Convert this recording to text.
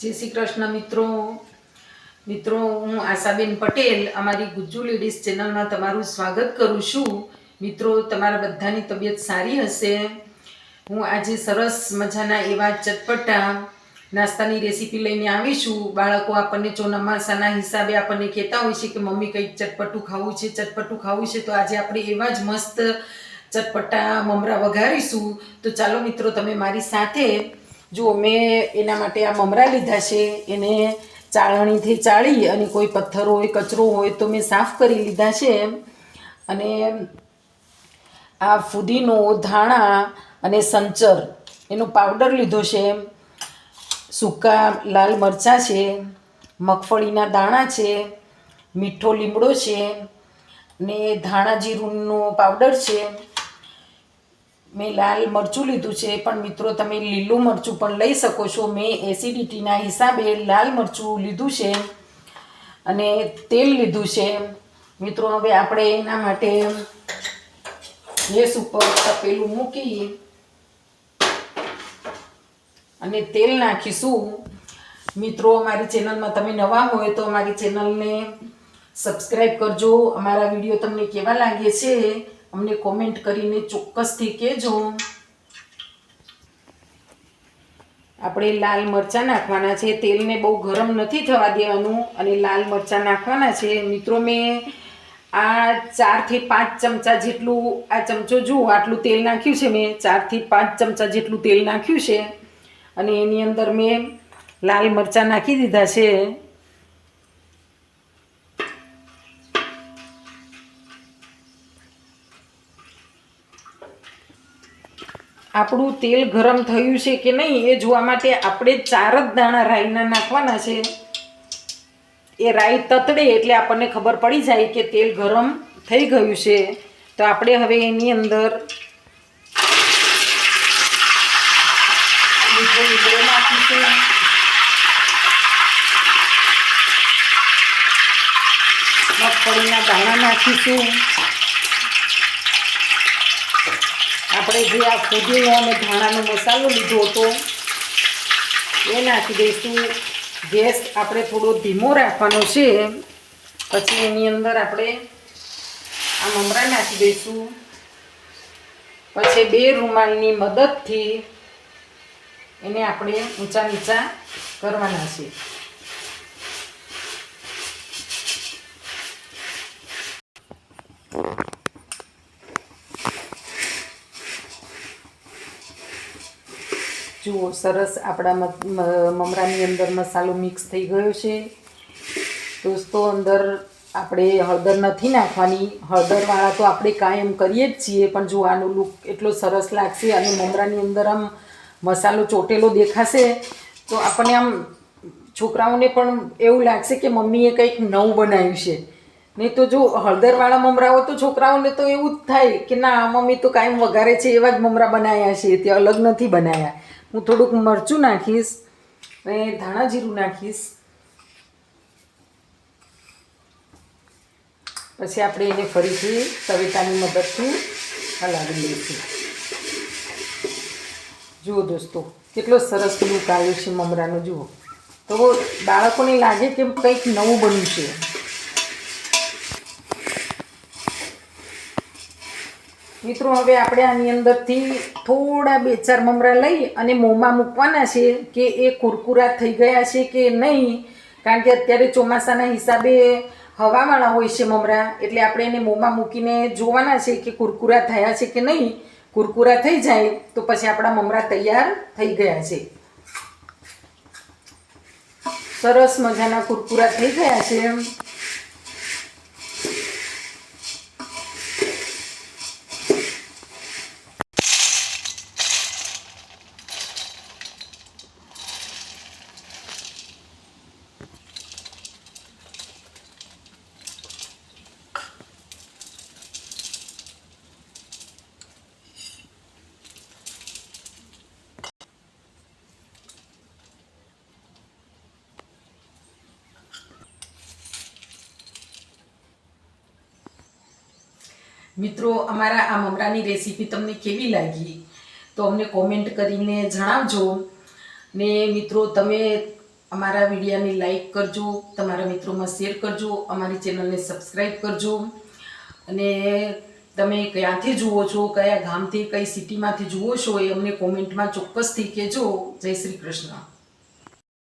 જય શ્રી કૃષ્ણ મિત્રો. મિત્રો, હું આશાબેન પટેલ, અમારી ગુજ્જુ લેડીઝ ચેનલમાં તમારું સ્વાગત કરું છું. મિત્રો, તમારા બધાની તબિયત સારી હશે? હું આજે સરસ મજાના એવા ચટપટા નાસ્તાની રેસીપી લઈને આવી છું. બાળકો, આપણને જો નમાસાના હિસાબે આપણને કહેતા હોય છે કે મમ્મી કંઈક ચટપટું ખાવું છે, ચટપટું ખાવું છે, તો આજે આપણે એવા જ મસ્ત ચટપટા મમરા વઘારીશું. તો ચાલો મિત્રો, તમે મારી સાથે જુઓ, મેં એના માટે આ મમરા લીધા છે. એને ચાળણીથી ચાળી અને કોઈ પથ્થર હોય, કચરો હોય તો મેં સાફ કરી લીધા છે. અને આ ફુદીનો ધાણા અને સંચર, એનો પાવડર લીધો છે. સૂકા લાલ મરચાં છે, મગફળીના દાણા છે, મીઠો લીમડો છે, ને ધાણા જીરુંનો પાવડર છે. મેં લાલ મરચું લીધું છે, પણ મિત્રો તમે લીલું મરચું પણ લઈ શકો છો. મેં એસિડિટીના હિસાબે લાલ મરચું લીધું છે અને તેલ લીધું છે. મિત્રો, હવે આપણે એના માટે ગેસ ઉપર તપેલું મૂકી અને તેલ નાખીશું. મિત્રો, અમારી ચેનલમાં તમે નવા હોય તો અમારી ચેનલને સબસ્ક્રાઈબ કરજો. અમારા વીડિયો તમને કેવા લાગે છે અમને કોમેન્ટ કરીને ચોક્કસથી કહેજો. આપણે લાલ મરચાં નાખવાના છે. તેલને બહુ ગરમ નથી થવા દેવાનું અને લાલ મરચાં નાખવાના છે. મિત્રો, મેં આ ચારથી પાંચ ચમચા જેટલું, આ ચમચો જુઓ, આટલું તેલ નાખ્યું છે મેં. ચારથી પાંચ ચમચા જેટલું તેલ નાખ્યું છે. અને એની અંદર મેં લાલ મરચાં નાખી દીધા છે. આપણું તેલ ગરમ થયું છે કે નહીં, એ જોવા માટે આપણે ચાર જ દાણા રાઈના નાખવાના છે. એ રાઈ તતડે એટલે આપણને ખબર પડી જાય કે તેલ ગરમ થઈ ગયું છે. તો આપણે હવે એની અંદર નાખીશું. મગફળીના દાણા નાખીશું. આપણે જે આ ફૂદીનો અને ધાણાનો મસાલો લીધો હતો, એ નાખી દઈશું. ગેસ આપણે થોડો ધીમો રાખવાનો છે. પછી એની અંદર આપણે આ મમરા નાખી દઈશું. પછી બે રૂમાલની મદદથી એને આપણે ઊંચા નીચા કરવાના છે. જુઓ સરસ આપણા મમરાની અંદર મસાલો મિક્સ થઈ ગયો છે. દોસ્તો, અંદર આપણે હળદર નથી નાખવાની. હળદરવાળા તો આપણે કાયમ કરીએ જ છીએ, પણ જો આનો લુક એટલો સરસ લાગશે અને મમરાની અંદર આમ મસાલો ચોટેલો દેખાશે, તો આપણને આમ છોકરાઓને પણ એવું લાગશે કે મમ્મીએ કંઈક નવું બનાવ્યું છે. નહીં તો જો હળદરવાળા મમરાઓ તો છોકરાઓને તો એવું જ થાય કે ના, મમ્મી તો કાયમ વઘારે છે, એવા જ મમરા બનાવ્યા છે, તે અલગ નથી બનાવ્યા હું થોડુંક મરચું નાખીશ અને ધાણા જીરું નાખીશ. પછી આપણે એને ફરીથી તવેતાની મદદથી હલાવી લઈશું. જુઓ દોસ્તો, કેટલો સરસ લુક આવ્યો છે મમરાનો, જુઓ. તો બાળકોને લાગે કે કંઈક નવું બન્યું છે. મિત્રો, હવે આપણે આની અંદરથી થોડા બે ચાર મમરા લઈ અને મોંમાં મૂકવાના છે કે એ કુરકુરા થઈ ગયા છે કે નહીં? કારણ કે અત્યારે ચોમાસાના હિસાબે હવાવાળા હોય છે મમરા, એટલે આપણે એને મોંમાં મૂકીને જોવાના છે કે કુરકુરા થયા છે કે નહીં? કુરકુરા થઈ જાય તો પછી આપણા મમરા તૈયાર થઈ ગયા છે. સરસ મજાના કુરકુરા થઈ ગયા છે. મિત્રો, અમારા આ મમરાની રેસીપી તમને કેવી લાગી? તો અમને કોમેન્ટ કરીને જણાવજો. ને મિત્રો, તમે અમારા વિડીયાને લાઈક કરજો, તમારા મિત્રોમાં શેર કરજો, અમારી ચેનલને સબસ્ક્રાઈબ કરજો. અને તમે ક્યાંથી જુઓ છો, કયા ગામથી, કઈ સિટીમાંથી જુઓ છો, એ અમને કોમેન્ટમાં ચોક્કસથી કહેજો. જય શ્રી કૃષ્ણ.